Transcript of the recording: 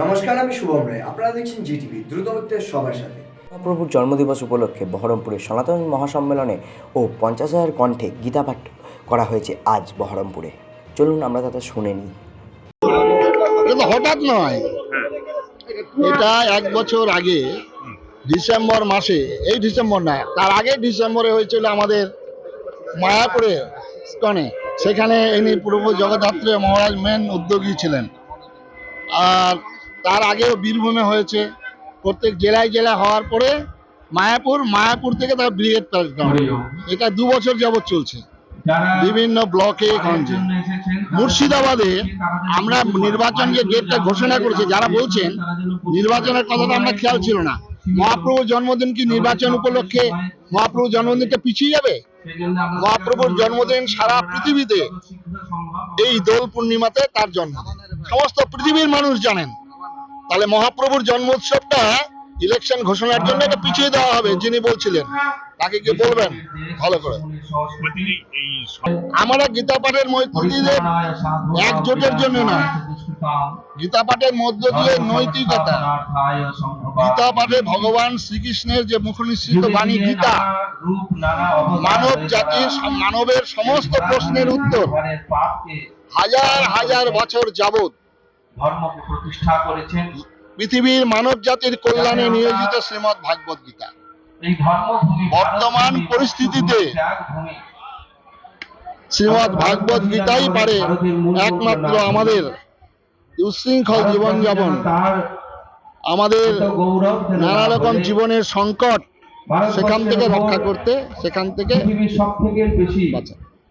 নমস্কার আমি শুভম রায়। আপনারা দেখছেন জিটিভি দ্রুত হচ্ছে সবার সাথে। মহাপ্রভুর জন্মদিবস উপলক্ষে বহরমপুরে সনাতন মহাসম্মেলনে ও পঞ্চাশ হাজার কণ্ঠে গীতাপাঠ করা হয়েছে আজ বহরমপুরে। চলুন আমরা তাতে শুনে নিই। হঠাৎ নয়। এটা এক বছর আগে ডিসেম্বর মাসে এই ডিসেম্বর না তার আগে ডিসেম্বরে হয়েছিল আমাদের মায়াপুরে স্কনে সেখানে ইনি পূর্ব জগদ্ধাত্রী মহারাজ মেন উদ্যোগী ছিলেন। আর তার আগেও বীরভূমে হয়েছে। প্রত্যেক জেলায় জেলায় হওয়ার পরে মায়াপুর মায়াপুর থেকে তার ব্রিগেড প্ল্যাটফর্ম এটা দু বছর যাবৎ চলছে। বিভিন্ন ব্লকে গঞ্জে মুর্শিদাবাদে আমরা নির্বাচন যে ডেটটা ঘোষণা করেছে যারা বলছেন নির্বাচনের কথাটা আমরা খেয়াল ছিল না। মহাপ্রভুর জন্মদিন কি নির্বাচন উপলক্ষে মহাপ্রভুর জন্মদিনটা পিছিয়ে যাবে? মহাপ্রভুর জন্মদিন সারা পৃথিবীতে এই দোল পূর্ণিমাতে তার জন্মদিন সমস্ত পৃথিবীর মানুষ জানেন। তাহলে মহাপ্রভুর জন্মোৎসবটা ইলেকশন ঘোষণার জন্য এটা পিছিয়ে দেওয়া হবে, যিনি বলছিলেন। তাকে কি বলবেন? ভালো করে। আমরা গীতা পাঠের মধ্যে একজোটের জন্য নয় গীতা পাঠের মধ্য দিয়ে নৈতিকতা। গীতা পাঠে ভগবান শ্রীকৃষ্ণের যে মুখনিসৃত বাণী গীতা, মানব জাতির মানবের সমস্ত প্রশ্নের উত্তর। হাজার হাজার বছর যাবৎ ধর্মকে প্রতিষ্ঠা করেছেন। পৃথিবীর মানব জাতির কল্যাণে নিয়োজিত শ্রীমৎ ভাগবত গীতা। এই ধর্মভূমি বর্তমান পরিস্থিতিতে শ্রীমৎ ভাগবত গীতাই পারে একমাত্র আমাদের উচ্ছৃঙ্খল জীবনযাপন আমাদের নানা রকম জীবনের সংকট সেখান থেকে রক্ষা করতে সেখান থেকে সব থেকে বেশি বাঁচা